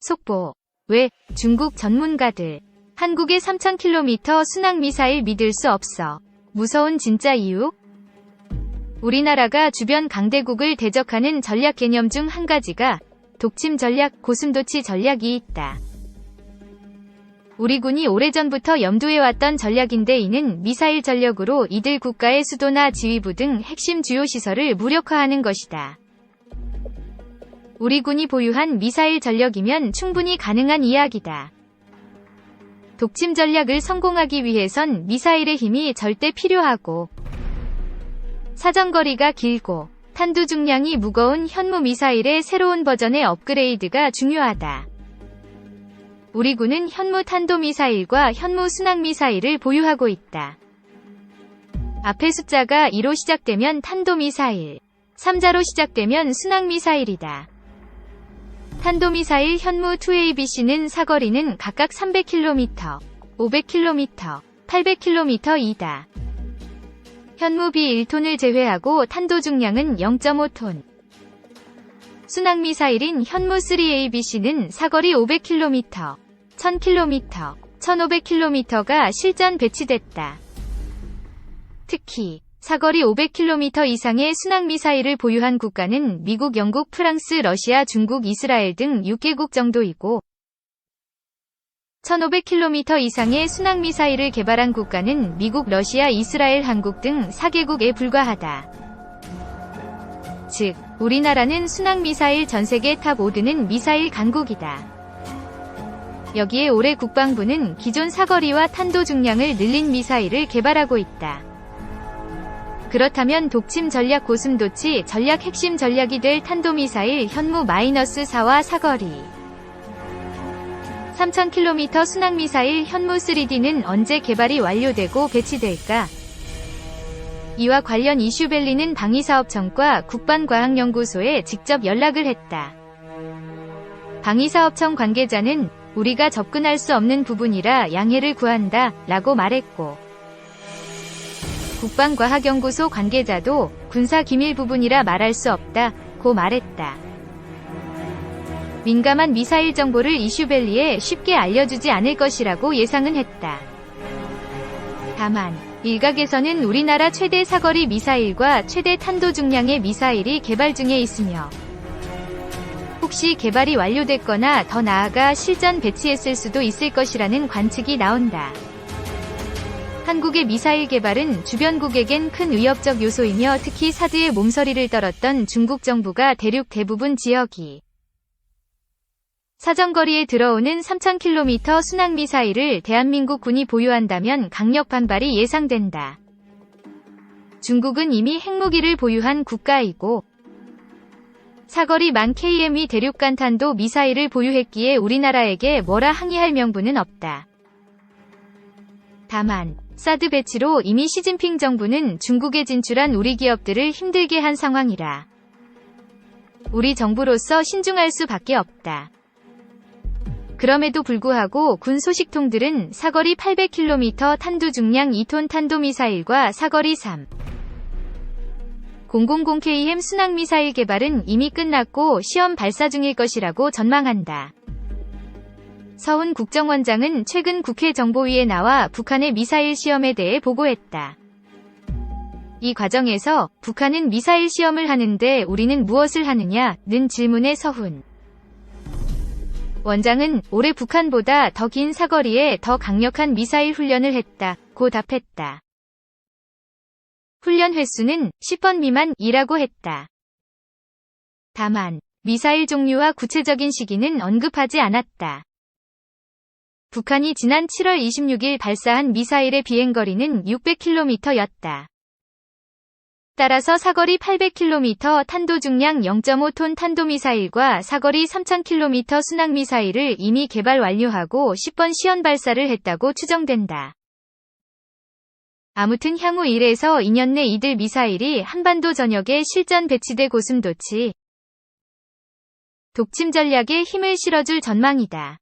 속보. 왜 중국 전문가들 한국의 3000km 순항 미사일 믿을 수 없어. 무서운 진짜 이유? 우리나라가 주변 강대국을 대적하는 전략 개념 중 한 가지가 독침 전략, 고슴도치 전략이 있다. 우리 군이 오래전부터 염두해왔던 전략인데 이는 미사일 전력으로 이들 국가의 수도나 지휘부 등 핵심 주요 시설을 무력화하는 것이다. 우리 군이 보유한 미사일 전력이면 충분히 가능한 이야기다. 독침 전략을 성공하기 위해선 미사일의 힘이 절대 필요하고 사정거리가 길고 탄두 중량이 무거운 현무 미사일의 새로운 버전의 업그레이드가 중요하다. 우리 군은 현무 탄도 미사일과 현무 순항 미사일을 보유하고 있다. 앞에 숫자가 2로 시작되면 탄도 미사일, 3자로 시작되면 순항 미사일이다. 탄도미사일 현무 2ABC는 사거리는 각각 300km, 500km, 800km이다. 현무 B1톤을 제외하고 탄도 중량은 0.5톤. 순항미사일인 현무 3ABC는 사거리 500km, 1000km, 1500km가 실전 배치됐다. 특히 사거리 500km 이상의 순항미사일을 보유한 국가는 미국, 영국, 프랑스, 러시아, 중국, 이스라엘 등 6개국 정도이고 1500km 이상의 순항미사일을 개발한 국가는 미국, 러시아, 이스라엘, 한국 등 4개국에 불과하다. 즉, 우리나라는 순항미사일 전세계 탑 5드는 미사일 강국이다. 여기에 올해 국방부는 기존 사거리와 탄도 중량을 늘린 미사일을 개발하고 있다. 그렇다면 독침 전략 고슴도치 전략 핵심 전략이 될 탄도미사일 현무 -4와 사거리 3000km 순항미사일 현무 3D는 언제 개발이 완료되고 배치될까? 이와 관련 이슈벨리는 방위사업 청과 국방과학연구소에 직접 연락을 했다. 방위사업청 관계자는 우리가 접근할 수 없는 부분이라 양해를 구한다 라고 말했고 국방과학연구소 관계자도 군사 기밀 부분이라 말할 수 없다 고 말했다. 민감한 미사일 정보를 이슈벨리에 쉽게 알려주지 않을 것이라고 예상은 했다. 다만 일각에서는 우리나라 최대 사거리 미사일과 최대 탄도 중량의 미사일이 개발 중에 있으며 혹시 개발이 완료됐거나 더 나아가 실전 배치했을 수도 있을 것이라는 관측이 나온다. 한국의 미사일 개발은 주변국에겐 큰 위협적 요소이며 특히 사드의 몸서리를 떨었던 중국 정부가 대륙 대부분 지역이 사정거리에 들어오는 3000km 순항미사일을 대한민국 군이 보유한다면 강력 반발이 예상된다. 중국은 이미 핵무기를 보유한 국가이고 사거리 만 KM의 대륙간 탄도 미사일을 보유했기에 우리나라에게 뭐라 항의할 명분은 없다. 다만 사드 배치로 이미 시진핑 정부는 중국에 진출한 우리 기업들을 힘들게 한 상황이라 우리 정부로서 신중할 수밖에 없다. 그럼에도 불구하고 군 소식통들은 사거리 800km 탄두 중량 2톤 탄도미사일과 사거리 3 000KM 순항미사일 개발은 이미 끝났고 시험 발사 중일 것이라고 전망한다. 서훈 국정원장은 최근 국회 정보위에 나와 북한의 미사일 시험에 대해 보고했다. 이 과정에서 북한은 미사일 시험을 하는데 우리는 무엇을 하느냐는 질문에 서훈 원장은 올해 북한보다 더 긴 사거리에 더 강력한 미사일 훈련을 했다. 고 답했다. 훈련 횟수는 10번 미만이라고 했다. 다만 미사일 종류와 구체적인 시기는 언급하지 않았다. 북한이 지난 7월 26일 발사한 미사일의 비행거리는 600km였다. 따라서 사거리 800km 탄도 중량 0.5톤 탄도미사일과 사거리 3000km 순항미사일을 이미 개발 완료하고 10번 시연 발사를 했다고 추정된다. 아무튼 향후 1에서 2년 내 이들 미사일이 한반도 전역에 실전 배치돼 고슴도치 독침 전략에 힘을 실어줄 전망이다.